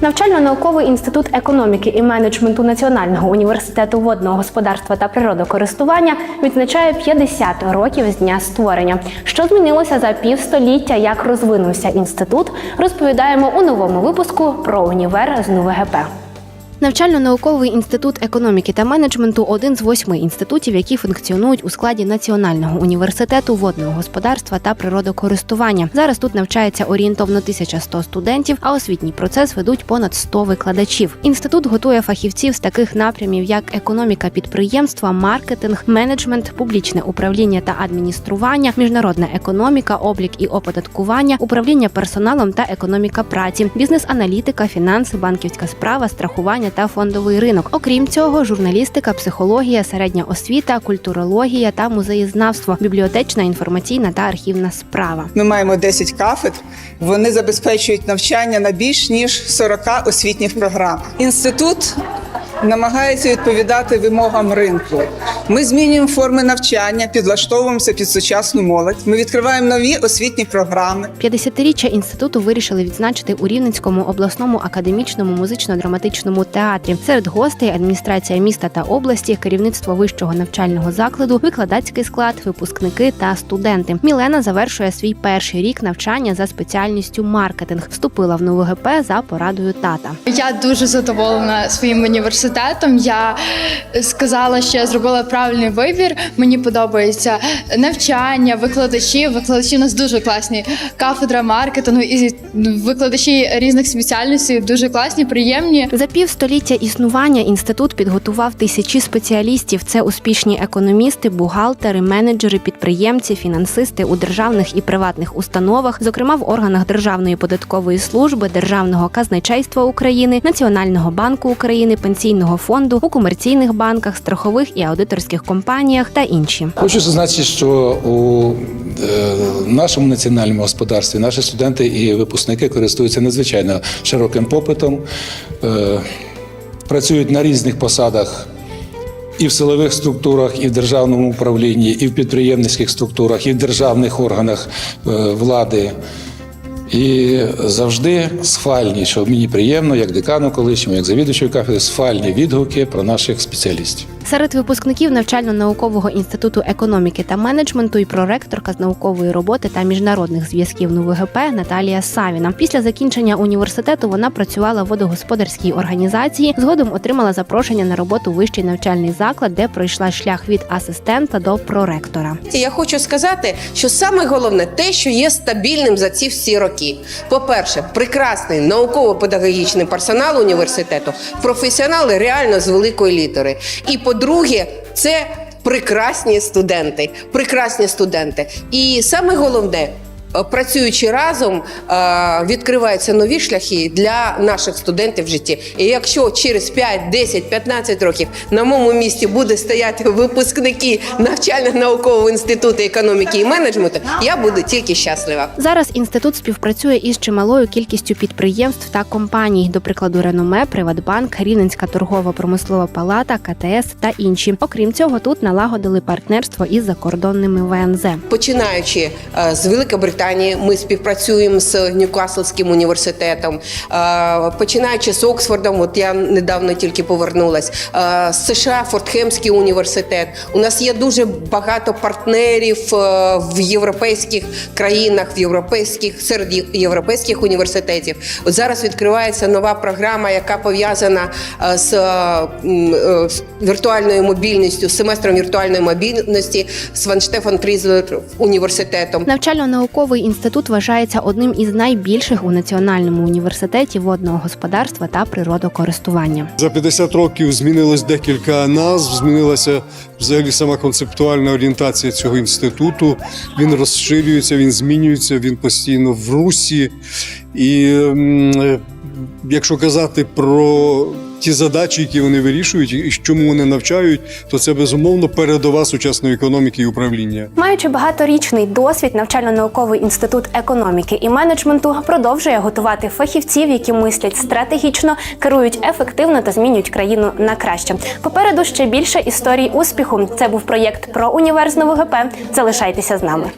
Навчально-науковий інститут економіки і менеджменту Національного університету водного господарства та природокористування відзначає 50 років з дня створення. Що змінилося за півстоліття, як розвинувся інститут, розповідаємо у новому випуску про універ з НУВГП. Навчально-науковий інститут економіки та менеджменту один з восьми інститутів, які функціонують у складі Національного університету водного господарства та природокористування. Зараз тут навчається орієнтовно 1100 студентів, а освітній процес ведуть понад 100 викладачів. Інститут готує фахівців з таких напрямів, як економіка підприємства, маркетинг, менеджмент, публічне управління та адміністрування, міжнародна економіка, облік і оподаткування, управління персоналом та економіка праці, бізнес-аналітика, фінанси, банківська справа, страхування та фондовий ринок. Окрім цього, журналістика, психологія, середня освіта, культурологія та музеєзнавство, бібліотечна, інформаційна та архівна справа. Ми маємо 10 кафедр. Вони забезпечують навчання на більш ніж 40 освітніх програм. Інститут намагається відповідати вимогам ринку. Ми змінюємо форми навчання, підлаштовуємося під сучасну молодь. Ми відкриваємо нові освітні програми. 50-річчя інституту вирішили відзначити у Рівненському обласному академічному музично-драматичному театрі. Серед гостей адміністрація міста та області, керівництво вищого навчального закладу, викладацький склад, випускники та студенти. Мілена завершує свій перший рік навчання за спеціальністю маркетинг. Вступила в НУВГП за порадою тата. Я дуже задоволена своїм університетом. Я сказала, що я зробила правильний вибір. Мені подобається навчання, викладачі. Викладачі у нас дуже класні. Кафедра маркетингу і викладачі різних спеціальностей дуже класні, приємні. За півстоліття існування інститут підготував тисячі спеціалістів. Це успішні економісти, бухгалтери, менеджери, підприємці, фінансисти у державних і приватних установах, зокрема в органах Державної податкової служби, Державного казначейства України, Національного банку України, пенсійного фонду, у комерційних банках, страхових і аудиторських компаніях та інші. Хочу зазначити, що у е, нашому національному господарстві наші студенти і випускники користуються надзвичайно широким попитом, е, працюють на різних посадах. І в силових структурах, і в державному управлінні, і в підприємницьких структурах, і в державних органах е, влади. І завжди сфальні, що мені приємно, як декану колишньому, як завідувачу кафедри, сфальні відгуки про наших спеціалістів. Серед випускників навчально-наукового інституту економіки та менеджменту і проректорка з наукової роботи та міжнародних зв'язків НУВГП Наталія Савіна. Після закінчення університету вона працювала в водогосподарській організації. Згодом отримала запрошення на роботу вищий навчальний заклад, де пройшла шлях від асистента до проректора. Я хочу сказати, що саме головне те, що є стабільним за ці всі роки. По-перше, прекрасний науково-педагогічний персонал університету, професіонали реально з великої літери. І по-друге, це прекрасні студенти. Прекрасні студенти. І саме головне. Е, Працюючи разом, е, відкриваються нові шляхи для наших студентів в житті. І якщо через 5, 10, 15 років на моєму місці буде стояти випускники навчально-наукового інституту економіки і менеджменту, я буду тільки щаслива. Зараз інститут співпрацює із чималою кількістю підприємств та компаній, до прикладу, Реноме, Приватбанк, Рівненська торгова промислова палата, КТС та інші. Окрім цього, тут налагодили партнерство із закордонними ВНЗ. Починаючи е, з Великобританії, ми співпрацюємо з Ньюкаслським університетом. Е, Починаючи з Оксфордом, от я недавно тільки повернулась. е, США Фортхемський університет. У нас є дуже багато партнерів е, в європейських країнах, в європейських серед європейських університетів. От зараз відкривається нова програма, яка пов'язана з, віртуальною мобільністю, з семестром віртуальної мобільності з Ван Штефан Крізлер університетом. Навчально-науковий інститут вважається одним із найбільших у Національному університеті водного господарства та природокористування. За 50 років змінилось декілька назв, змінилася взагалі сама концептуальна орієнтація цього інституту. Він розширюється, він змінюється, він постійно в русі. І якщо казати про ті задачі, які вони вирішують, і чому вони навчають, то це безумовно передова сучасної економіки і управління. Маючи багаторічний досвід, навчально-науковий інститут економіки і менеджменту продовжує готувати фахівців, які мислять стратегічно, керують ефективно та змінюють країну на краще. Попереду ще більше історій успіху. Це був проєкт про універс НВГП. Залишайтеся з нами.